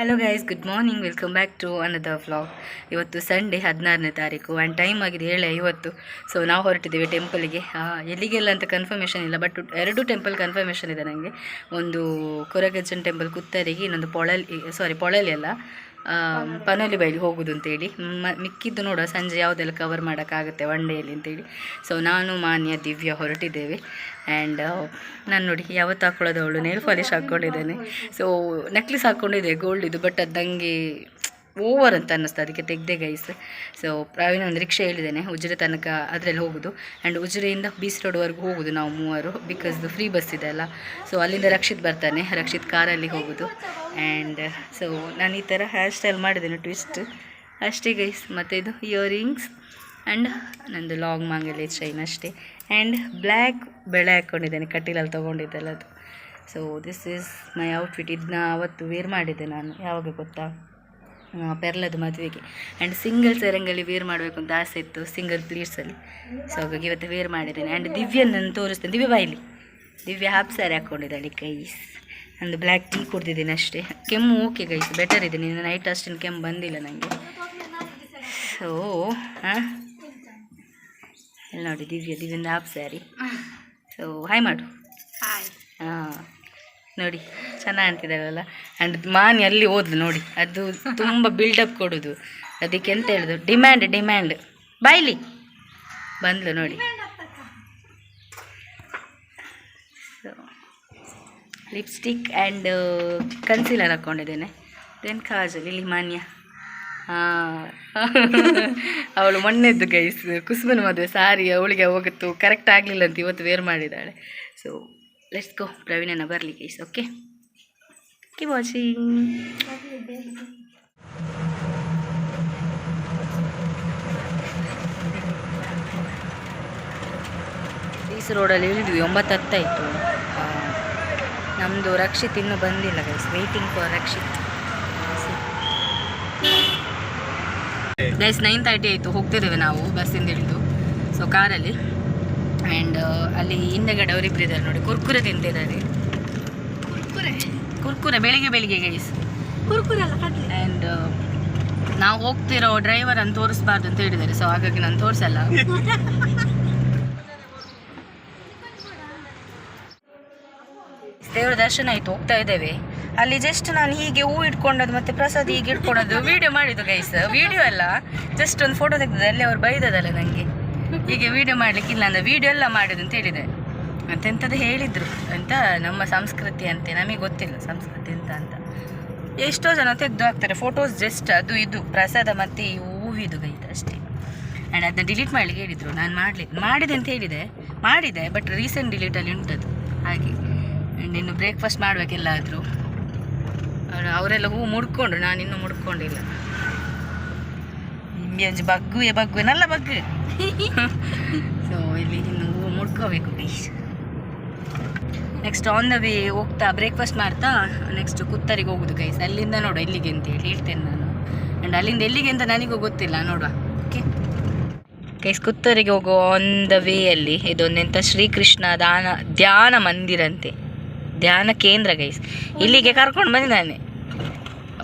Hello guys good morning welcome back to another vlog ಇವತ್ತು Sunday ಹದಿನಾರನೇ ತಾರೀಕು. And time ಆಗಿದೆ ಏಳೆ ಇವತ್ತು ಸೊ ನಾವು ಹೊರಟಿದ್ದೀವಿ ಟೆಂಪಲ್ಗೆ ಎಲ್ಲಿಗೆಲ್ಲ ಅಂತ ಕನ್ಫರ್ಮೇಷನ್ ಇಲ್ಲ ಬಟ್ ಎರಡು ಟೆಂಪಲ್ ಕನ್ಫರ್ಮೇಷನ್ ಇದೆ ನನಗೆ ಒಂದು ಕೊರಗಜ್ಜನ್ ಟೆಂಪಲ್ ಕುತ್ತರಿಗೆ, ಇನ್ನೊಂದು ಪೊಳಲಿ ಸಾರಿ ಪೊಳಲಿ ಅಲ್ಲ. ಪನೋಲಿ ಬೈಲಿ ಹೋಗುದು ಅಂತೇಳಿ. ಮಿಕ್ಕಿದ್ದು ನೋಡುವ, ಸಂಜೆ ಯಾವುದೆಲ್ಲ ಕವರ್ ಮಾಡೋಕ್ಕಾಗುತ್ತೆ ಒನ್ ಡೇಲಿ ಅಂತೇಳಿ. ಸೊ ನಾನು, ಮಾನ್ಯ, ದಿವ್ಯ ಹೊರಟಿದ್ದೇವೆ. ಆ್ಯಂಡ್ ನಾನು ನೋಡಿ, ಯಾವತ್ತು ಹಾಕ್ಕೊಳ್ಳೋದು ಅವಳು? ನೇಲ್ ಪಾಲಿಶ್ ಹಾಕ್ಕೊಂಡಿದ್ದೇನೆ. ಸೊ ನೆಕ್ಲೆಸ್ ಹಾಕ್ಕೊಂಡಿದ್ದೆ ಗೋಲ್ಡ್ ಇದು ಬಟ್ ಅದು ನನಗೆ ಓವರ್ ಅಂತ ಅನ್ನಿಸ್ತು ಅದಕ್ಕೆ ತೆಗ್ದೆ ಗೈಸ್ ಸೊ ಪ್ರವೀಣ್ ಒಂದು ರಿಕ್ಷಾ ಹೇಳಿದ್ದೇನೆ. ಉಜಿರೆ ತನಕ ಅದರಲ್ಲಿ ಹೋಗೋದು. ಆ್ಯಂಡ್ ಉಜಿರೆಯಿಂದ ಬೀಚ್ ರೋಡ್ವರೆಗೂ ಹೋಗೋದು ನಾವು ಮೂವರು ಬಿಕಾಸ್ ಫ್ರೀ ಬಸ್ ಇದೆ ಅಲ್ಲ. ಸೊ ಅಲ್ಲಿಂದ ರಕ್ಷಿತ್ ಬರ್ತಾನೆ. ರಕ್ಷಿತ್ ಕಾರಲ್ಲಿ ಹೋಗೋದು. ಆ್ಯಂಡ್ ಸೊ ನಾನು ಈ ಥರ ಹೇರ್ ಸ್ಟೈಲ್ ಮಾಡಿದ್ದೇನೆ. ಟ್ವಿಸ್ಟ್ ಅಷ್ಟೇ ಗೈಸ್ ಮತ್ತು ಇದು ಇಯರಿಂಗ್ಸ್ ಆ್ಯಂಡ್ ನಂದು ಲಾಂಗ್ ಮಾಂಗಲ್ಯ ಚೈನ್ ಅಷ್ಟೇ. ಆ್ಯಂಡ್ ಬ್ಲ್ಯಾಕ್ ಬೆಳೆ ಹಾಕ್ಕೊಂಡಿದ್ದೇನೆ ಕಟೀಲಲ್ಲಿ ತೊಗೊಂಡಿದ್ದಲ್ಲ ಅದು. So this is my outfit ಇದನ್ನ ಅವತ್ತು ವೇರ್ ಮಾಡಿದ್ದೆ ನಾನು. ಯಾವಾಗ ಗೊತ್ತಾ? ಪೆರ್ಲದ ಮದುವೆಗೆ. ಆ್ಯಂಡ್ ಸಿಂಗಲ್ ಸೆರಂಗಲ್ಲಿ ವೇರ್ ಮಾಡಬೇಕು ಅಂತ ಆಸೆ ಇತ್ತು ಸಿಂಗಲ್ ಪ್ಲೀಟ್ಸಲ್ಲಿ ಸೊ ಹಾಗಾಗಿ ಇವತ್ತು ವೇರ್ ಮಾಡಿದ್ದೇನೆ. ಆ್ಯಂಡ್ ದಿವ್ಯ ನಾನು ತೋರಿಸ್ತೇನೆ. ದಿವ್ಯ ಬಾಯಿಲಿ ದಿವ್ಯ ಹಾಫ್ ಸ್ಯಾರಿ ಹಾಕ್ಕೊಂಡಿದ್ದಾಳೆ ಕೈಸ್ ನಂದು ಬ್ಲ್ಯಾಕ್ ಟೀ ಕುಡ್ದಿದ್ದೀನಿ ಅಷ್ಟೇ. ಕೆಮ್ಮು ಓಕೆ ಗೈಸ್ ಬೆಟರ್ ಇದೆ. ನೀನು ನೈಟ್ ಅಷ್ಟೇನು ಕೆಮ್ಮು ಬಂದಿಲ್ಲ ನನಗೆ ಸೊ ಹಾಂ? ಇಲ್ಲಿ ನೋಡಿ ದಿವ್ಯ ದಿವ್ಯಂದು ಹಾಫ್ ಸ್ಯಾರಿ ಸೊ ಹಾಯ್ ಮಾಡು. ಹಾಂ. ನೋಡಿ, ಚೆನ್ನಾಗಿ ಅಂತಿದ್ದಾಳಲ್ಲ ಆ್ಯಂಡ್ ಮಾನಿ ಅಲ್ಲಿ ಹೋದ್ಲು ನೋಡಿ, ಅದು ತುಂಬ ಬಿಲ್ಡಪ್ ಕೊಡೋದು. ಅದಕ್ಕೆ ಎಂತ ಹೇಳೋದು? ಡಿಮ್ಯಾಂಡ್ ಡಿಮ್ಯಾಂಡ್ ಬಾಯ್ಲಿ. ಬಂದ್ಲು ನೋಡಿ. ಲಿಪ್ಸ್ಟಿಕ್ ಆ್ಯಂಡ್ ಕನ್ಸೀಲರ್ ಹಾಕ್ಕೊಂಡಿದ್ದೇನೆ ದೆನ್ ಕಾಜು ಇಲ್ಲಿ ಮಾನ್ಯ. ಅವಳು ಮೊನ್ನೆದ್ದು ಗೈಸ್ ಕುಸುಮನ ಮದುವೆ ಸಾರಿ ಅವಳಿಗೆ ಹೋಗುತ್ತು ಕರೆಕ್ಟ್ ಆಗಲಿಲ್ಲ ಅಂತ ಇವತ್ತು ವೇರ್ ಮಾಡಿದ್ದಾಳೆ. ಸೊ ಲೆಟ್ಸ್ ಗೋ ಪ್ರವೀಣನ ಬರಲಿ ಗೈಸ್ ಓಕೆ ಕಿ ವಾಚಿಂಗ್ ಈಸ್ ರೋಡಲ್ಲಿ ಇಳಿದ್ವಿ ಒಂಬತ್ತು ಹತ್ತಾಯಿತು ನಮ್ಮದು ರಕ್ಷಿತ್ ಇನ್ನೂ ಬಂದಿಲ್ಲ guys waiting for Rakshit. Guys nine thirty ಆಯಿತು ಹೋಗ್ತಿದ್ದೇವೆ ನಾವು ಬಸ್ಸಿಂದ ಇಳಿದು. ಸೊ ಕಾರಲ್ಲಿ ಆ್ಯಂಡ್ ಅಲ್ಲಿ ಹಿಂದೆಗಡೆ ಅವರಿಬ್ಬರು ಇದ್ದಾರೆ ನೋಡಿ. ಕುರ್ಕುರೆ ತಿಂತಿದ್ದಾರೆ. ಕುರ್ಕುರೆ? ಕುರ್ಕುರೆ ಬೆಳಿಗ್ಗೆ ಬೆಳಿಗ್ಗೆ ಗೈಸ್ ಕುರ್ಕುರೆ ಅಲ್ಲ ಆ್ಯಂಡ್ ನಾವು ಹೋಗ್ತಿರೋ ಡ್ರೈವರ್ ಅನ್ನು ತೋರಿಸ್ಬಾರ್ದು ಅಂತ ಹೇಳಿದ್ದಾರೆ. ಸೊ ಹಾಗಾಗಿ ನಾನು ತೋರಿಸಲ್ಲ. ದೇವ್ರ ದರ್ಶನ ಆಯಿತು ಹೋಗ್ತಾ ಇದ್ದೇವೆ. ಅಲ್ಲಿ ಜಸ್ಟ್ ನಾನು ಹೀಗೆ ಹೂ ಇಟ್ಕೊಂಡದ್ದು ಮತ್ತೆ ಪ್ರಸಾದ್ ಹೀಗೆ ಇಟ್ಕೊಂಡದ್ದು ವಿಡಿಯೋ ಮಾಡಿದ್ದು ಗೈಸ್ ವಿಡಿಯೋ ಅಲ್ಲ ಜಸ್ಟ್ ಒಂದು ಫೋಟೋ ತೆಗ್ದಿದೆ ಅಲ್ಲಿ ಅವ್ರು ಬೈದದಲ್ಲ ನನಗೆ ಹೀಗೆ ವಿಡಿಯೋ ಮಾಡ್ಲಿಕ್ಕಿಲ್ಲ ಅಂದರೆ ವಿಡಿಯೋ ಎಲ್ಲ ಮಾಡೋದು ಅಂತ ಹೇಳಿದೆ. ಅಂತೆಂಥದ್ದು ಹೇಳಿದ್ರು. ಅಂತ ನಮ್ಮ ಸಂಸ್ಕೃತಿ ಅಂತೆ, ನಮಗೆ ಗೊತ್ತಿಲ್ಲ ಸಂಸ್ಕೃತಿ ಅಂತ ಅಂತ. ಎಷ್ಟೋ ಜನ ತೆಗೆದು ಹಾಕ್ತಾರೆ ಫೋಟೋಸ್ ಜಸ್ಟ್ ಅದು ಇದು, ಪ್ರಸಾದ ಮತ್ತು ಈ ಹೂವಿದು ಗೈತ ಅಷ್ಟೇ. ಆ್ಯಂಡ್ ಅದನ್ನ ಡಿಲೀಟ್ ಮಾಡ್ಲಿಕ್ಕೆ ಹೇಳಿದರು, ನಾನು ಮಾಡಲಿ, ಮಾಡಿದೆ ಅಂತ ಹೇಳಿದೆ, ಮಾಡಿದೆ ಬಟ್ ರೀಸೆಂಟ್ ಡಿಲೀಟಲ್ಲಿ ಉಂಟದು. ಹಾಗೆ ಆ್ಯಂಡ್ ಇನ್ನು ಬ್ರೇಕ್ಫಾಸ್ಟ್ ಮಾಡಬೇಕೆಲ್ಲಾದರೂ ಅವರೆಲ್ಲ ಹೂವು ಮುಡ್ಕೊಂಡ್ರು ನಾನು ಇನ್ನೂ ಮುಡ್ಕೊಂಡಿಲ್ಲ. ಒಂಜಿ ಬಗ್ಗು, ಎ ಬಗ್ಗು ನಲ್ಲ ಬಗ್ಗು. ಸೊ ಇಲ್ಲಿ ಇನ್ನು ಮುಡ್ಕೋಬೇಕು please next on the way ಹೋಗ್ತಾ ಬ್ರೇಕ್ಫಾಸ್ಟ್ ಮಾಡ್ತಾ ನೆಕ್ಸ್ಟ್ ಕುತ್ತರಿಗೆ ಹೋಗುದು ಗೈಸ್ ಅಲ್ಲಿಂದ ನೋಡು ಎಲ್ಲಿಗೆ ಅಂತ ಹೇಳಿ ಹೇಳ್ತೇನೆ ನಾನು. ಆ್ಯಂಡ್ ಅಲ್ಲಿಂದ ಎಲ್ಲಿಗೆ ಅಂತ ನನಗೂ ಗೊತ್ತಿಲ್ಲ, ನೋಡುವ. ಓಕೆ ಗೈಸ್ ಕುತ್ತರಿಗೆ ಹೋಗೋ ಆನ್ ದ ವೇಯಲ್ಲಿ ಇದೊಂದೆಂಥ ಶ್ರೀಕೃಷ್ಣ ದಾನ, ಧ್ಯಾನ ಮಂದಿರ ಅಂತೆ. ಧ್ಯಾನ ಕೇಂದ್ರ ಗೈಸ್ ಇಲ್ಲಿಗೆ ಕರ್ಕೊಂಡು ಬಂದಿದ್ದಾನೆ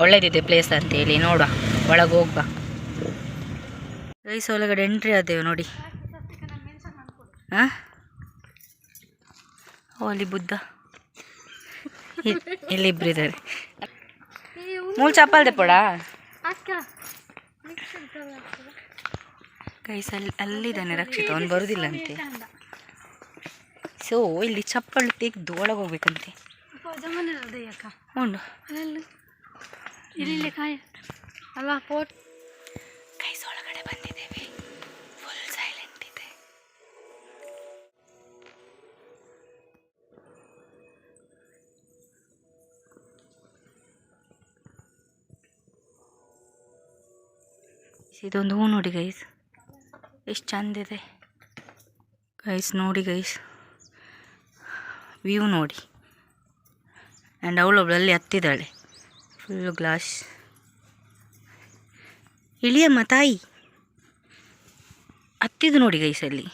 ಒಳ್ಳೇದಿದೆ ಪ್ಲೇಸ್ ಅಂತ ಹೇಳಿ ನೋಡುವ, ಒಳಗೆ ಹೋಗ್ಬಾ. ಗೈಸ್ ಒಳಗಡೆ ಎಂಟ್ರಿ ಆದೇವು ನೋಡಿ. ಹಾಂ ಅಲ್ಲಿ ಬುದ್ಧ. ಇಲ್- ಇಲ್ಲಿ ಇಬ್ರು ಇದ್ದಾರೆ. ಮೂಲ ಚಪ್ಪಲ್ದೆ ಪೋಡ? ಕೈಸ್ ಅಲ್ಲಿ ಅಲ್ಲಿದ್ದಾನೆ ರಕ್ಷಿತ. ಅವ್ನು ಬರುದಿಲ್ಲ ಅಂತೆ ಸೊ ಇಲ್ಲಿ ಚಪ್ಪಲ್ ತೆಗ್ದು ಒಳಗೆ ಹೋಗ್ಬೇಕಂತೆ. ಉಂಡು. ಅಲ್ಲ ಪೋಟ್ ಇದೊಂದು ಹೂ ನೋಡಿ ಗೈಸ್ ಎಷ್ಟು ಚಂದಿದೆ ಗೈಸ್ ನೋಡಿ ಗೈಸ್ ವ್ಯೂ ನೋಡಿ. ಆ್ಯಂಡ್ ಅವಳೊಬ್ಳಲ್ಲಿ ಹತ್ತಿದ್ದಾಳೆ. ಫುಲ್ಲು ಗ್ಲಾಸ್ ಇಳಿಯಮ್ಮ ತಾಯಿ. ಹತ್ತಿದ್ದು ನೋಡಿ ಗೈಸ್ ಅಲ್ಲಿ.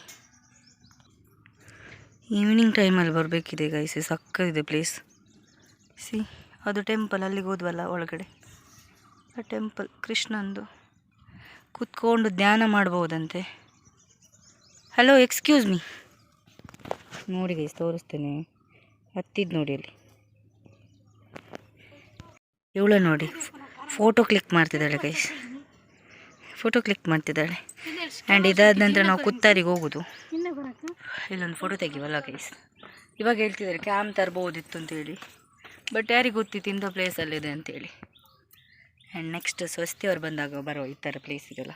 ಈವ್ನಿಂಗ್ ಟೈಮಲ್ಲಿ ಬರಬೇಕಿದೆ ಗೈಸ್ ಸಕ್ಕದಿದೆ ಪ್ಲೇಸ್ ಸಿ ಅದು ಟೆಂಪಲ್ ಅಲ್ಲಿಗೆ ಹೋದ್ವಲ್ಲ ಒಳಗಡೆ. ಆ ಟೆಂಪಲ್ ಕೃಷ್ಣಂದು. ಕೂತ್ಕೊಂಡು ಧ್ಯಾನ ಮಾಡ್ಬೋದಂತೆ. ಹಲೋ ಎಕ್ಸ್ಕ್ಯೂಸ್ ಮೀ ನೋಡಿ ಗೈಸ್ ತೋರಿಸ್ತೇನೆ. ಹತ್ತಿದ್ದು ನೋಡಿ ಅಲ್ಲಿ ಇವಳು ನೋಡಿ ಫೋಟೋ ಕ್ಲಿಕ್ ಮಾಡ್ತಿದ್ದಾಳೆ ಗೈಸ್ ಫೋಟೋ ಕ್ಲಿಕ್ ಮಾಡ್ತಿದ್ದಾಳೆ. ಆ್ಯಂಡ್ ಇದಾದ ನಂತರ ನಾವು ಕುತ್ತಾರಿಗೆ ಹೋಗೋದು. ಇಲ್ಲೊಂದು ಫೋಟೋ ತೆಗಿವಲ್ಲ ಗೈಸ್ ಇವಾಗ ಹೇಳ್ತಿದ್ದಾರೆ ಕ್ಯಾಮ್ ತರ್ಬೋದಿತ್ತು ಅಂತೇಳಿ. ಬಟ್ ಯಾರಿಗೆ ಗೊತ್ತಿತ್ತು ಇಂಥ ಪ್ಲೇಸಲ್ಲಿದೆ ಅಂತೇಳಿ. ಆ್ಯಂಡ್ ನೆಕ್ಸ್ಟ್ ಸ್ವಸ್ತಿ ಅವ್ರು ಬಂದಾಗ ಬರೋ ಈ ಥರ ಪ್ಲೇಸಿಗೆಲ್ಲ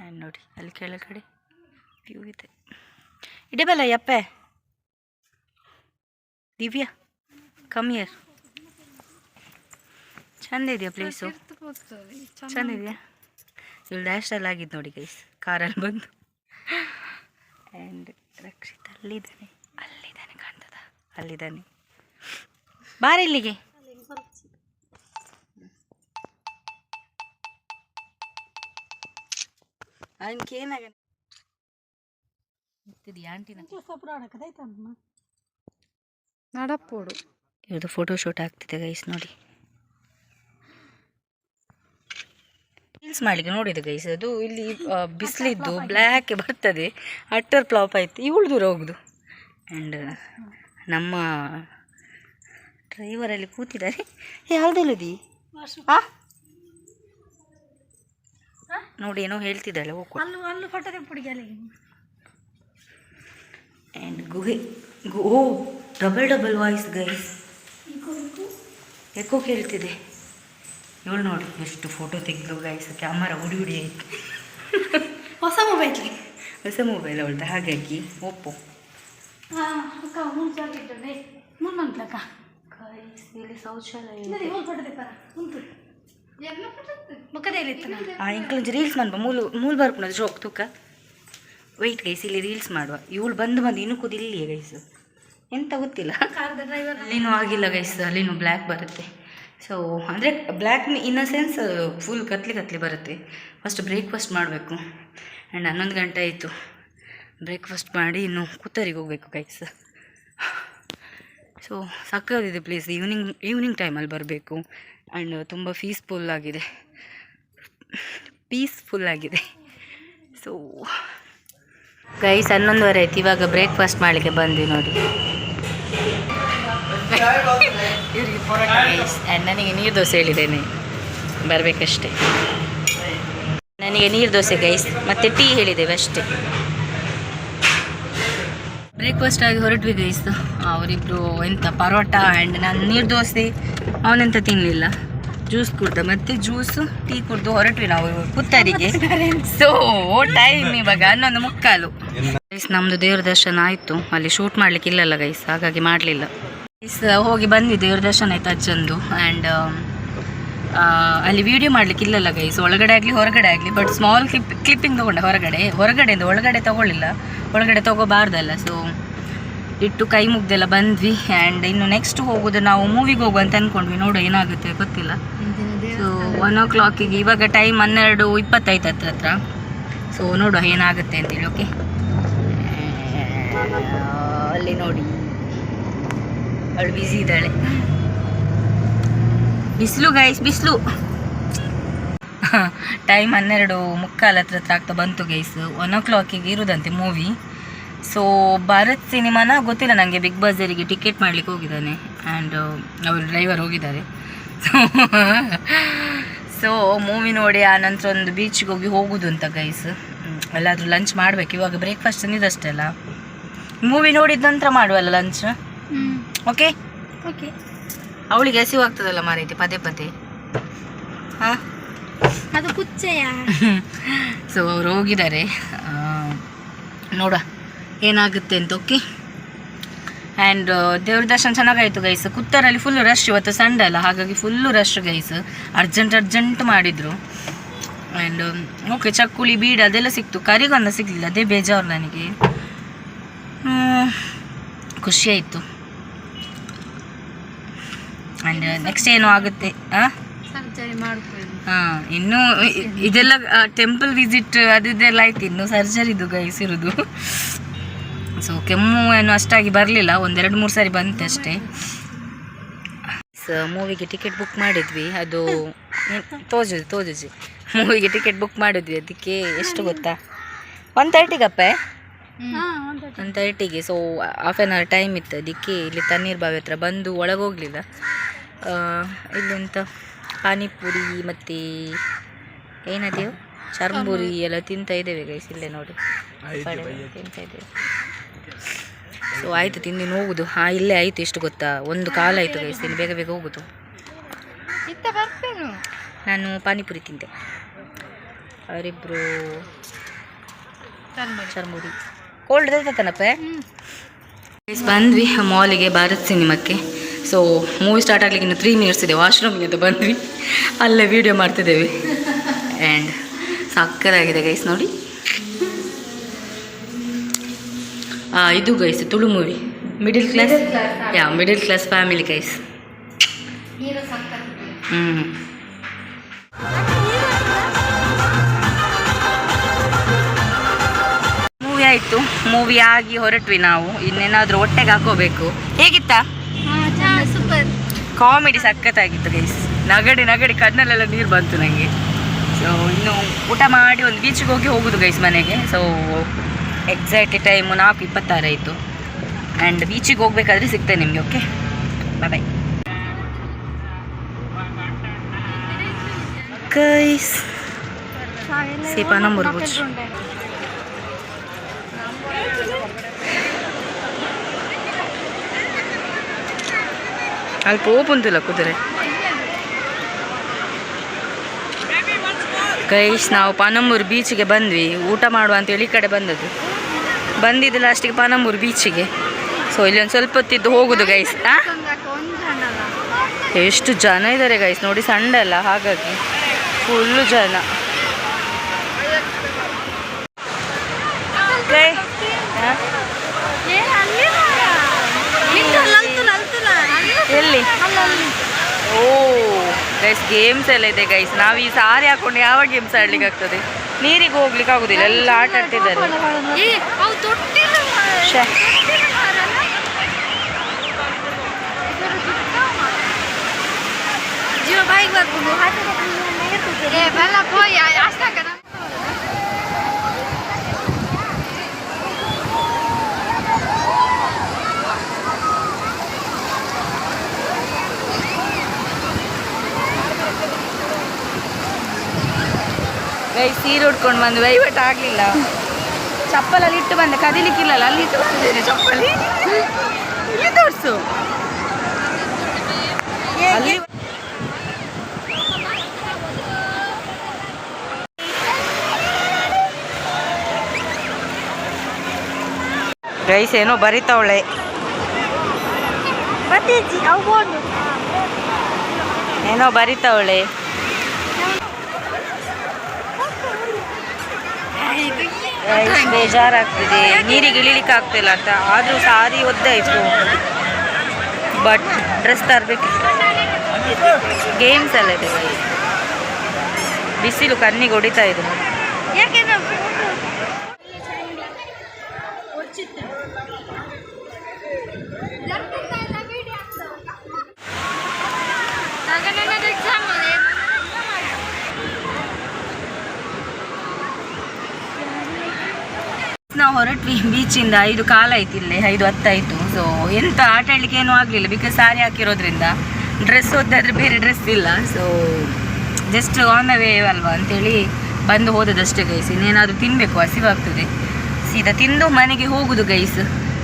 ಆ್ಯಂಡ್ ನೋಡಿ, ಅಲ್ಲಿ ಕೆಳಗಡೆ ವ್ಯೂ ಇದೆ. ಇಡಬಲ್ಲ ಯಪ್ಪೆ? ದಿವ್ಯ ಕಮ್ ಇಯರ್ ಚಂದ ಇದೆಯಾ ಪ್ಲೇಸು ಚಂದ ಇದೆಯಾ? ಇಲ್ಲಿ ಡ್ಯಾಶಲ್ಲಿ ಆಗಿದ್ದು ನೋಡಿ ಗೈಸ್ ಕಾರಲ್ಲಿ ಬಂದು. ಆ್ಯಂಡ್ ರಕ್ಷಿತ್ ಅಲ್ಲಿದ್ದಾನೆ ಅಲ್ಲಿದ್ದಾನೆ ಕಾಣ್ತದ? ಅಲ್ಲಿದ್ದಾನೆ. ಬಾರ ಇಲ್ಲಿಗೆ. ನಡಪೋಡು ಇವ್ರದ್ದು ಫೋಟೋ ಶೂಟ್ ಆಗ್ತಿದೆ ಗೈಸ್ ನೋಡಿ. ರೀಲ್ಸ್ ಮಾಡಲಿಕ್ಕೆ ನೋಡಿದೆ ಗೈಸ್ ಅದು ಇಲ್ಲಿ ಬಿಸಿಲಿದ್ದು ಬ್ಲ್ಯಾಕ್ ಬರ್ತದೆ. ಅಟ್ಟರ್ ಫ್ಲಾಪ್ ಆಯ್ತು. ಇವಳು ದೂರ ಹೋಗುದು. ಆ್ಯಂಡ್ ನಮ್ಮ ಡ್ರೈವರಲ್ಲಿ ಕೂತಿದ್ದಾರೆ. ಯಾವುದಲ್ಲದಿ ಹಾಂ ನೋಡಿ ಏನೋ ಹೇಳ್ತಿದ್ದಾಳೆ ಹೋಗು ಅಲ್ಲು ಅಲ್ಲು ಫೋಟೋ ಆ್ಯಂಡ್ ಗುಹೆ ಗು ಓ double double voice guys echo ಕೇಳ್ತಿದೆ. ಇವಳು ನೋಡಿ ಎಷ್ಟು ಫೋಟೋ ತೆಗೆದು ಗೈಸ್ ಕ್ಯಾಮರಾ ಉಡಿ ಉಡಿ ಆಯ್ತು ಹೊಸ ಮೊಬೈಲ್ ಹೊಸ ಮೊಬೈಲ್ ಅವಳ್ದು ಹಾಗಾಗಿ ಒಪ್ಪೋ. ಹಾಂ ಅಕ್ಕ ಮುಂಚಾಗಿಟ್ಟೆ ಮುನ್ನೊಂದ್ಲಕ್ಕ ಇಲ್ಲಿ ಶೌಚಾಲಯ ಮುಖದಲ್ಲಿ ಇಂಕ್ಲೊಂದು ರೀಲ್ಸ್ ಮಾಡುವ ಮೂಲು ಮೂಲು ಬರ್ಕೊಂಡು ಶೋಕ್ ತೂಕ. ವೆಯ್ಟ್ ಗೈಸ್ ಇಲ್ಲಿ ರೀಲ್ಸ್ ಮಾಡುವ. ಇವಳು ಬಂದು ಬಂದು ಇನ್ನೂ ಕೂದಿ ಗೈಸು ಗೈಸ್ ಎಂತ ಗೊತ್ತಿಲ್ಲ. ಅಲ್ಲಿನೂ ಆಗಿಲ್ಲ ಗೈಸ್ ಅಲ್ಲಿನೂ ಬ್ಲ್ಯಾಕ್ ಬರುತ್ತೆ. ಸೊ ಅಂದರೆ black in a sense full katli ಕತ್ಲಿ ಬರುತ್ತೆ. ಫಸ್ಟ್ ಬ್ರೇಕ್ಫಾಸ್ಟ್ ಮಾಡಬೇಕು. ಆ್ಯಂಡ್ ಹನ್ನೊಂದು ಗಂಟೆ ಆಯಿತು. ಬ್ರೇಕ್ಫಾಸ್ಟ್ ಮಾಡಿ ಇನ್ನು ಕೂತರಿಗೆ ಹೋಗಬೇಕು ಗೈಸ್ ಸೊ ಸಕ್ಕದಿದೆ ಪ್ಲೇಸ್ ಈವ್ನಿಂಗ್ ಈವ್ನಿಂಗ್ ಟೈಮಲ್ಲಿ ಬರಬೇಕು. ಆ್ಯಂಡ್ ತುಂಬ ಪೀಸ್ಫುಲ್ ಆಗಿದೆ. ಪೀಸ್ಫುಲ್ ಆಗಿದೆ. ಸೊ ಗೈಸ್ ಹನ್ನೊಂದುವರೆ ಆಯ್ತು. ಇವಾಗ ಬ್ರೇಕ್ಫಾಸ್ಟ್ ಮಾಡಲಿಕ್ಕೆ ಬಂದ್ವಿ ನೋಡಿ. ಆ್ಯಂಡ್ ನನಗೆ ನೀರು ದೋಸೆ ಹೇಳಿದ್ದೇನೆ. ಬರಬೇಕಷ್ಟೇ. ನನಗೆ ನೀರು ದೋಸೆ ಗೈಸ್ ಮತ್ತು ಟೀ ಹೇಳಿದ್ದೇವೆ ಅಷ್ಟೇ. ಬ್ರೇಕ್ಫಾಸ್ಟ್ ಆಗಿ ಹೊರಟ್ವಿ ಗೈಸ್ ಅವರಿಬ್ಬರು ಎಂತ ಪರೋಟ ಆ್ಯಂಡ್ ನಾನು ನೀರು ದೋಸೆ. ಅವನೆಂತ ತಿನ್ನಲಿಲ್ಲ ಜ್ಯೂಸ್ ಕುಡ್ದ. ಮತ್ತೆ ಜ್ಯೂಸು ಟೀ ಕುಡ್ದು ಹೊರಟ್ವಿ ನಾವು ಪುತ್ತರಿಗೆ. ಸೊ ಟೈಮ್ ಇವಾಗ ಹನ್ನೊಂದು ಮುಕ್ಕಾಲು. ಗೈಸ್ ನಮ್ಮದು ದೇವ್ರ ದರ್ಶನ ಆಯಿತು. ಅಲ್ಲಿ ಶೂಟ್ ಮಾಡ್ಲಿಕ್ಕೆ ಇಲ್ಲಲ್ಲ ಗೈಸ್ ಹಾಗಾಗಿ ಮಾಡಲಿಲ್ಲ. ಗೈಸ್ ಹೋಗಿ ಬಂದ್ವಿ. ದೇವ್ರ ದರ್ಶನ ಆಯ್ತು ಅಜ್ಜಂದು. ಆ್ಯಂಡ್ ಅಲ್ಲಿ ವಿಡಿಯೋ ಮಾಡ್ಲಿಕ್ಕೆ ಇಲ್ಲಲ್ಲ ಗೈಸ್ ಒಳಗಡೆ ಆಗಲಿ, ಹೊರಗಡೆ ಆಗಲಿ ಬಟ್ ಸ್ಮಾಲ್ ಕ್ಲಿಪ್ ಕ್ಲಿಪ್ಪಿಂಗ್ ತೊಗೊಂಡೆ ಹೊರಗಡೆ. ಹೊರಗಡೆಯಿಂದ ಒಳಗಡೆ ತಗೊಳ್ಳಿಲ್ಲ. ಒಳಗಡೆ ತಗೋಬಾರ್ದಲ್ಲ ಸೊ ಇಟ್ಟು ಕೈ ಮುಗ್ದೆಲ್ಲ ಬಂದ್ವಿ. ಆ್ಯಂಡ್ ಇನ್ನು ನೆಕ್ಸ್ಟ್ ಹೋಗೋದು ನಾವು ಮೂವಿಗೆ ಹೋಗುವ ಅಂತ ಅಂದ್ಕೊಂಡ್ವಿ ನೋಡು ಏನಾಗುತ್ತೆ ಗೊತ್ತಿಲ್ಲ. ಸೊ ಒನ್ ಓ ಕ್ಲಾಕಿಗೆ ಇವಾಗ ಟೈಮ್ ಹನ್ನೆರಡು ಇಪ್ಪತ್ತೈದು ಹತ್ರ ಹತ್ರ. ಸೊ ನೋಡುವ ಏನಾಗುತ್ತೆ ಅಂತೇಳಿ ಓಕೆ ಅಲ್ಲಿ ನೋಡಿ. ಅವಳು ಬ್ಯುಸಿ ಇದ್ದಾಳೆ. ಬಿಸಿಲು ಗೈಸ್ ಬಿಸಿಲು. ಟೈಮ್ ಹನ್ನೆರಡು ಮುಕ್ಕಾಲು ಹತ್ರ ಹತ್ರ ಆಗ್ತಾ ಬಂತು ಗೈಸ್ ಒನ್ ಓ ಕ್ಲಾಕಿಗೆ ಇರುದಂತೆ ಮೂವಿ ಸೊ ಭಾರತ್ ಸಿನಿಮಾನ ಗೊತ್ತಿಲ್ಲ ನನಗೆ ಬಿಗ್ ಬಜಾರಿಗೆ ಟಿಕೆಟ್ ಮಾಡ್ಲಿಕ್ಕೆ ಹೋಗಿದ್ದಾನೆ. ಆ್ಯಂಡ್ ಅವರು ಡ್ರೈವರ್ ಹೋಗಿದ್ದಾರೆ. ಸೊ ಮೂವಿ ನೋಡಿ ಆ ನಂತರ ಒಂದು ಬೀಚ್ಗೆ ಹೋಗಿ ಹೋಗೋದು ಅಂತ ಗೈಸ್ ಎಲ್ಲಾದರೂ ಲಂಚ್ ಮಾಡಬೇಕು ಇವಾಗ ಬ್ರೇಕ್ಫಾಸ್ಟ್ ಅಷ್ಟೇ ಅಲ್ಲ. ಮೂವಿ ನೋಡಿದ ನಂತರ ಮಾಡುವಲ್ಲ ಲಂಚ್ ಓಕೆ ಓಕೆ ಅವಳಿಗೆ ಹಸಿವಾಗ್ತದಲ್ಲ ಮಾರೈತಿ ಪದೇ ಪದೇ? ಹಾಂ? ಅದು ಕುಚ್ಚೆಯ ಸೊ ಅವ್ರು ಹೋಗಿದ್ದಾರೆ. ನೋಡ ಏನಾಗುತ್ತೆ ಅಂತ ಓಕೆ? ಆ್ಯಂಡ್ ದೇವ್ರ ದರ್ಶನ ಚೆನ್ನಾಗಾಯಿತು ಗೈಸ್ ಕುತ್ತರಲ್ಲಿ ಫುಲ್ ರಶ್ ಇವತ್ತು ಸಂಡೆ ಅಲ್ಲ. ಹಾಗಾಗಿ full rush guys urgent urgent ಮಾಡಿದರು. ಆ್ಯಂಡ್ ಓಕೆ ಚಕ್ಕುಳಿ ಬೀಡ ಅದೆಲ್ಲ ಸಿಕ್ತು. ಕರಿಗೊಂದ ಸಿಗಲಿಲ್ಲ. ಅದೇ ಬೇಜಾರು ನನಗೆ. ಖುಷಿಯಾಯಿತು ಖುಷಿ ಆಯಿತು. ಆ್ಯಂಡ್ ನೆಕ್ಸ್ಟ್ ಏನು ಆಗುತ್ತೆ ಹಾಂ ಸರ್ಜರಿ ಮಾಡ್ಕೊಳ್ಳಿ. ಹಾಂ ಇನ್ನೂ ಇದೆಲ್ಲ ಟೆಂಪಲ್ ವಿಸಿಟ್ ಅದಿದೆಲ್ಲ ಆಯ್ತು ಇನ್ನು ಸರ್ಜರಿದು ಗೈಸ್ ಇರೋದು. ಸೊ ಕೆಮ್ಮು ಏನು ಅಷ್ಟಾಗಿ ಬರಲಿಲ್ಲ ಒಂದೆರಡು ಮೂರು ಸಾರಿ ಬಂತು ಅಷ್ಟೇ. ಸೊ ಮೂವಿಗೆ ಟಿಕೆಟ್ ಬುಕ್ ಮಾಡಿದ್ವಿ ಅದು ತೋಜು ತೋಜುಜಿ ಮೂವಿಗೆ ಟಿಕೆಟ್ ಬುಕ್ ಮಾಡಿದ್ವಿ ಅದಕ್ಕೆ ಎಷ್ಟು ಗೊತ್ತಾ? ಒನ್ ತರ್ಟಿಗಪ್ಪೆ ಒನ್ ತರ್ಟಿಗೆ so half an hour time ಇತ್ತು ಅದಕ್ಕೆ ಇಲ್ಲಿ ತಣ್ಣೀರ್ ಬಾವಿ ಹತ್ರ ಬಂದು ಒಳಗೋಗಲಿಲ್ಲ. ಇಲ್ಲಿ ಎಂತ? ಪಾನಿಪುರಿ ಮತ್ತು ಏನದು? ಚರ್ಮುರಿ ಎಲ್ಲ ತಿಂತಾ ಇದ್ದೇವೆ ಗೈಸ್ ಇಲ್ಲೇ ನೋಡಿ. ತಿಂತಾ ಇದ್ದೇವೆ. ಸೊ ಆಯಿತು ತಿಂದು ಹೋಗುದು ಹಾಂ ಇಲ್ಲೇ ಆಯಿತು ಎಷ್ಟು ಗೊತ್ತಾ? ಒಂದು ಕಾಲ ಆಯಿತು ಗೈಸ್ ಇನ್ನು ಬೇಗ ಬೇಗ ಹೋಗುದು. ನಾನು ಪಾನಿಪುರಿ ತಿಂದೆ. ಅವರಿಬ್ಬರು ಚರ್ಮುರಿ. ಕೋಲ್ಡ್ ಇರ್ತೈತನಪ್ಪ ಗೈಸ್ ಬಂದ್ವಿ ಮಾಲಿಗೆ ಭಾರತ್ ಸಿನಿಮಾಕ್ಕೆ ಸೊ ಮೂವಿ ಸ್ಟಾರ್ಟ್ ಆಗ್ಲಿಕ್ಕೆ ಇನ್ನು ತ್ರೀ ಮಿನಿಟ್ಸ್ ಇದೆ. ವಾಶ್ರೂಮ್ಗೆ ಅಂತ ಬಂದ್ವಿ. ಅಲ್ಲೇ ವೀಡಿಯೋ ಮಾಡ್ತಿದ್ದೇವೆ. ಆ್ಯಂಡ್ ಸಕ್ಕದಾಗಿದೆ ಗೈಸ್ ನೋಡಿ. ಇದು guys Tulu movie middle class ಯಾ ಮಿಡಿಲ್ ಕ್ಲಾಸ್ ಫ್ಯಾಮಿಲಿ ಗೈಸ್ ಹ್ಞೂ ಮೂವಿ ಆಯಿತು. ಮೂವಿ ಆಗಿ ಹೊರಟ್ವಿ ನಾವು. ಇನ್ನೇನಾದರೂ ಹೊಟ್ಟೆಗೆ ಹಾಕೋಬೇಕು. ಹೇಗಿತ್ತಾ? ಕಾಮಿಡಿ ಸಖತ್ತಾಗಿತ್ತು ಗೈಸ್ ನಗಡಿ ನಗಡಿ ಕಣ್ಣಲ್ಲೆಲ್ಲ ನೀರು ಬಂತು ನನಗೆ ಸೊ ಇನ್ನು ಊಟ ಮಾಡಿ ಒಂದು ಬೀಚಿಗೆ ಹೋಗಿ ಹೋಗುದು ಗೈಸ್ ಮನೆಗೆ. ಸೊ ಎಕ್ಸಾಕ್ಟ್ ಟೈಮು ನಾಲ್ಕು ಇಪ್ಪತ್ತಾರು ಆಯಿತು. ಆ್ಯಂಡ್ ಬೀಚಿಗೆ ಹೋಗ್ಬೇಕಾದ್ರೆ ಸಿಗ್ತೇನೆ ನಿಮಗೆ ಓಕೆ ಬಾಯ್ ಬಾಯ್ ಗೈಸ್ ಸೇಪಾ ನಂಬರ್ ಬುಚ್. ಅಲ್ಪ ಓಪುಂತಿಲ್ಲ ಕುದುರೆ. ಗೈಸ್, ನಾವು ಪಾನಂಬೂರು ಬೀಚಿಗೆ ಬಂದ್ವಿ. ಊಟ ಮಾಡುವ ಅಂತೇಳಿ ಈ ಕಡೆ ಬಂದದ್ದು. ಬಂದಿದ್ದು ಲಾಸ್ಟಿಗೆ ಪಾನಂಬೂರು ಬೀಚಿಗೆ ಸೊ ಇಲ್ಲಿ ಒಂದು ಸ್ವಲ್ಪ ಹೊತ್ತಿದ್ದು ಹೋಗುದು ಗೈಸ್. ಎಷ್ಟು ಜನ ಇದ್ದಾರೆ ಗೈಸ್? ನೋಡಿ, ಸಂಡೆ ಅಲ್ಲ, ಹಾಗಾಗಿ. ಫುಲ್ಲು ಜನ ಗೈ ಆ? ಏ ಅಲ್ಲಿ ಮಾರ. ನಿಂತು ಅಲ್ಲಿ ಅಲ್ತುಲ, ಅಲ್ತುಲ. ಅಲ್ಲಿ ಎಲ್ಲಿ ಅಲ್ಲಲ್ಲಿ. ಓ ಗೈಸ್ ಗೇಮ್ಸ್ ಎಲ್ಲ ಇದೆ ಗೈಸ್ ನಾವು ಈ ಸಾರಿ ಹಾಕೊಂಡು ಯಾವ ಗೇಮ್ಸ್ ಆಡ್ಲಿಕ್ಕೆ ಆಗ್ತದೆ? ನೀರಿಗೆ ಹೋಗ್ಲಿಕ್ಕೆ ಆಗುದಿಲ್ಲ. ಎಲ್ಲ ಆಟ ಆಡ್ತಿದ್ದಾರೆ ತೊಟ್ಟಿಲ್ಲ ಮಾರ. ಶ್ಯೆ. ತೊಟ್ಟಿಲ್ಲ ಮಾರ ಅಲ್ಲ? ಇದರ ಸುತ್ತ ಮಾರ. ಜೀವ ಬಾಯಿಗೆ ಗೈಸ್ ಸೀರೆ ಉಟ್ಕೊಂಡು ಬಂದು ವಹಿವಾಟು ಆಗಲಿಲ್ಲ. ಚಪ್ಪಲಲ್ಲಿ ಇಟ್ಟು ಬಂದೆ. ಕದಿಲಿಕ್ಕಿಲ್ಲಲ್ಲ ಅಲ್ಲಿ ತೋರಿಸಿದ್ದೇನೆ ಚಪ್ಪಲಿ. ಇಲ್ಲಿ ತೋರಿಸು. ರೈಸ್ ಏನೋ ಬರಿತಾವಳೆ. ಏನೋ ಬರಿತಾವಳೆ. ಬೇಜಾರಾಗ್ತಿದೆ. ನೀರಿಗೆ ಇಳಿಲಿಕ್ಕೆ ಆಗ್ತಿಲ್ಲ ಅಂತ. ಆದರೂ ಸಾರಿ ಒದ್ದಾಯಿತು. ಬಟ್ ಡ್ರೆಸ್ ತರಬೇಕು. ಗೇಮ್ಸ್ ಎಲ್ಲ ಇದೆ. ಬಿಸಿಲು ಕಣ್ಣಿಗೆ ಹೊಡಿತಾ ಇದೆ. ನಾವು ಹೊರಟ್ವಿ ಬೀಚಿಂದ ಐದು ಕಾಲ ಆಯ್ತು ಇಲ್ಲಿ, ಐದು ಹತ್ತಾಯಿತು ಸೊ ಎಂತ ಆಟ ಆಡ್ಲಿಕ್ಕೆ ಏನೂ ಆಗಲಿಲ್ಲ ಬಿಕಾಸ್ ಸಾರಿ ಹಾಕಿರೋದ್ರಿಂದ ಡ್ರೆಸ್ ಒದ್ದಾದರೆ ಬೇರೆ ಡ್ರೆಸ್ ಇಲ್ಲ. So just on the way ಅಲ್ವಾ ಅಂತೇಳಿ ಬಂದು ಹೋದದಷ್ಟೇ ಗೈಸ್ ಇನ್ನೇನಾದರೂ ತಿನ್ನಬೇಕು ಹಸಿವಾಗ್ತದೆ ಸೀದಾ ತಿಂದು ಮನೆಗೆ ಹೋಗುದು ಗೈಸ್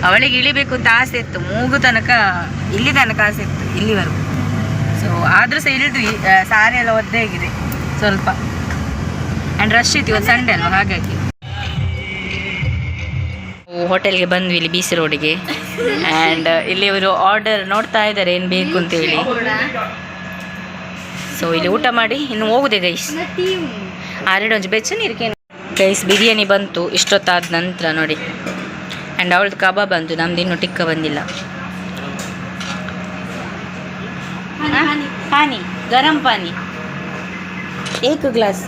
ಅವಳಿಗೆ ಇಳಿಬೇಕು ಅಂತ ಆಸೆ ಇತ್ತು. ಮೂಗು ತನಕ, ಇಲ್ಲಿ ತನಕ ಆಸೆ ಇತ್ತು, ಇಲ್ಲಿವರೆಗೂ. ಸೊ ಆದರೂ ಸಹ ಇಳಿದ್ವಿ. ಸಾರಿ ಎಲ್ಲ ಒದ್ದೆ ಆಗಿದೆ. ಸ್ವಲ್ಪ. ಆ್ಯಂಡ್ ರಶ್ ಇತ್ತು, ಇವತ್ತು ಸಂಡೆ ಅಲ್ವಾ? ಹಾಗಾಗಿ. ಹೋಟೆಲ್ಗೆ ಬಂದ್ವಿ ಇಲ್ಲಿ ಬಿ ಸಿ ರೋಡಿಗೆ. ಆ್ಯಂಡ್ ಇಲ್ಲಿ ಇವರು ಆರ್ಡರ್ ನೋಡ್ತಾ ಇದ್ದಾರೆ ಏನು ಬೇಕು ಅಂತೇಳಿ ಸೊ ಇಲ್ಲಿ ಊಟ ಮಾಡಿ ಇನ್ನು ಹೋಗುದೆ ಗೈಸ್ ಆರೆಡು ಒಂಚು ಬೆಚ್ಚ ನೀರಿಗೆ ಗೈಸ್ ಬಿರಿಯಾನಿ ಬಂತು ಇಷ್ಟೊತ್ತಾದ ನಂತರ ನೋಡಿ. ಆ್ಯಂಡ್ ಅವಳದು ಕಬಾಬ್ ಬಂತು ನಮ್ದು ಇನ್ನೂ ಟಿಕ್ಕ ಬಂದಿಲ್ಲ. ಪಾನಿ ಗರಂ ಪಾನಿ. ಏಕ ಗ್ಲಾಸ್.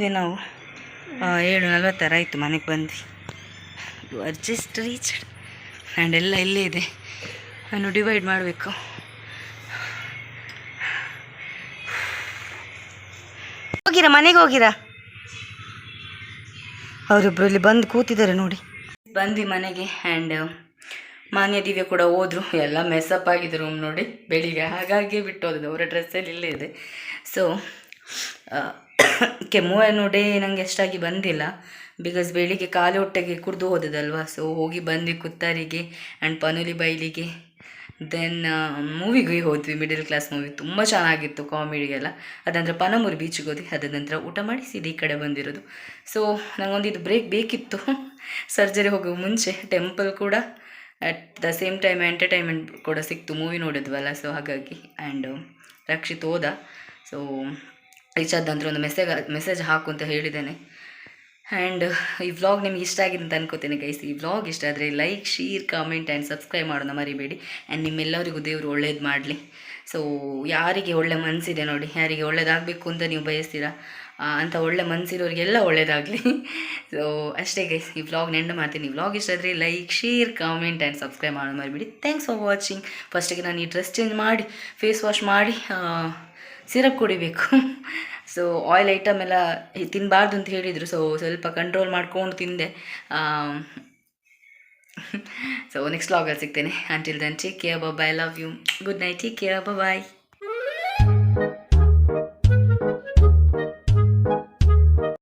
ಬಂದ್ವಿ ನಾವು. ಏಳು ನಲ್ವತ್ತಾರು ಆಯಿತು ಮನೆಗೆ ಬಂದ್ವಿ. You are just reached and ಎಲ್ಲ ಇಲ್ಲೇ ಇದೆ. ನಾನು ಡಿವೈಡ್ ಮಾಡಬೇಕು. ಹೋಗಿರಾ, ಮನೆಗೆ ಹೋಗಿರಾ? ಅವರಿಬ್ಬರು ಇಲ್ಲಿ ಬಂದು ಕೂತಿದ್ದಾರೆ ನೋಡಿ. ಬಂದ್ವಿ ಮನೆಗೆ ಆ್ಯಂಡ್ ಮಾನ್ಯ ದಿವ್ಯ ಕೂಡ ಹೋದ್ರು. ಎಲ್ಲ ಮೆಸ್ಸಪ್ ಆಗಿದೆ ರೂಮ್ ನೋಡಿ. ಬೆಳಿಗ್ಗೆ ಹಾಗಾಗಿ ಬಿಟ್ಟು ಹೋದ್ರು ಅವರ ಡ್ರೆಸ್ಸಲ್ಲಿ ಇಲ್ಲೇ ಇದೆ. ಸೊ ಕೆಮ್ಮು ಅನ್ನೋ ಡೇ ನನಗೆ ಎಷ್ಟಾಗಿ ಬಂದಿಲ್ಲ. ಬಿಕಾಸ್ ಬೆಳಿಗ್ಗೆ ಕಾಲು ಹೊಟ್ಟೆಗೆ ಕುಡಿದು ಹೋದದಲ್ವಾ? ಸೊ ಹೋಗಿ ಬಂದ್ವಿ ಕುತ್ತಾರಿಗೆ ಆ್ಯಂಡ್ ಪನೂಲಿ ಬೈಲಿಗೆ. ದೆನ್ ಮೂವಿಗೆ ಹೋದ್ವಿ ಮಿಡಲ್ ಕ್ಲಾಸ್ ಮೂವಿ ತುಂಬ ಚೆನ್ನಾಗಿತ್ತು ಕಾಮಿಡಿಗೆಲ್ಲ ಅದಂದ್ರೆ ಪನಮೂರು ಬೀಚಿಗೆ ಹೋದ್ವಿ. ಅದಾದ ನಂತರ ಊಟ ಮಾಡಿ ಸೀದ ಈ ಕಡೆ ಬಂದಿರೋದು. ಸೊ ನನಗೊಂದಿದು ಬ್ರೇಕ್ ಬೇಕಿತ್ತು. ಸರ್ಜರಿ ಹೋಗೋ ಮುಂಚೆ ಟೆಂಪಲ್ ಕೂಡ at the same time entertainment ಕೂಡ ಸಿಕ್ತು. ಮೂವಿ ನೋಡಿದ್ವಲ್ಲ ಸೊ ಹಾಗಾಗಿ. ಆ್ಯಂಡ್ ರಕ್ಷಿತ್ ಹೋದ. ಸೊ ರೀಚ್ ಆದ ನಂತರ ಒಂದು ಮೆಸೇಜ್ ಮೆಸೇಜ್ ಹಾಕು ಅಂತ ಹೇಳಿದ್ದೇನೆ. ಆ್ಯಂಡ್ ಈ ವ್ಲಾಗ್ ನಿಮ್ಗೆ ಇಷ್ಟ ಆಗಿದೆ ಅಂತ ಅನ್ಕೋತೀನಿ ಗೈಸ್ ಈ ವ್ಲಾಗ್ ಇಷ್ಟ ಆದರೆ like share comment and subscribe ಮಾಡೋಣ ಮರಿಬೇಡಿ. ಆ್ಯಂಡ್ ನಿಮ್ಮೆಲ್ಲರಿಗೂ ದೇವರು ಒಳ್ಳೇದು ಮಾಡಲಿ. ಸೊ ಯಾರಿಗೆ ಒಳ್ಳೆ ಮನಸ್ಸಿದೆ ನೋಡಿ, ಯಾರಿಗೆ ಒಳ್ಳೇದಾಗಬೇಕು ಅಂತ ನೀವು ಬಯಸ್ತೀರಾ ಅಂತ ಒಳ್ಳೆ ಮನಸ್ಸಿರೋರಿಗೆಲ್ಲ ಒಳ್ಳೇದಾಗಲಿ. ಸೊ ಅಷ್ಟೇ ಗೈಸ್ ಈ ವ್ಲಾಗ್ ನೆಂಡು ಮಾಡ್ತೀನಿ. ವ್ಲಾಗ್ ಇಷ್ಟ ಆದರೆ like share comment and subscribe ಮಾಡೋಣ ಮರಿಬೇಡಿ. ಥ್ಯಾಂಕ್ಸ್ ಫಾರ್ ವಾಚಿಂಗ್ ಫಸ್ಟಿಗೆ ನಾನು ಈ ಡ್ರೆಸ್ ಚೇಂಜ್ ಮಾಡಿ ಫೇಸ್ ವಾಶ್ ಮಾಡಿ ಸಿರಪ್ ಕುಡಿಬೇಕು. ಸೊ ಆಯಿಲ್ ಐಟಮ್ ಎಲ್ಲ ತಿನ್ನಬಾರ್ದು ಅಂತ ಹೇಳಿದರು. ಸೊ ಸ್ವಲ್ಪ ಕಂಟ್ರೋಲ್ ಮಾಡ್ಕೊಂಡು ತಿಂದೆ. ಸೊ ನೆಕ್ಸ್ಟ್ ಲಾಗಲ್ಲಿ ಸಿಗ್ತೇನೆ. Until then take care bye love you good night take care bye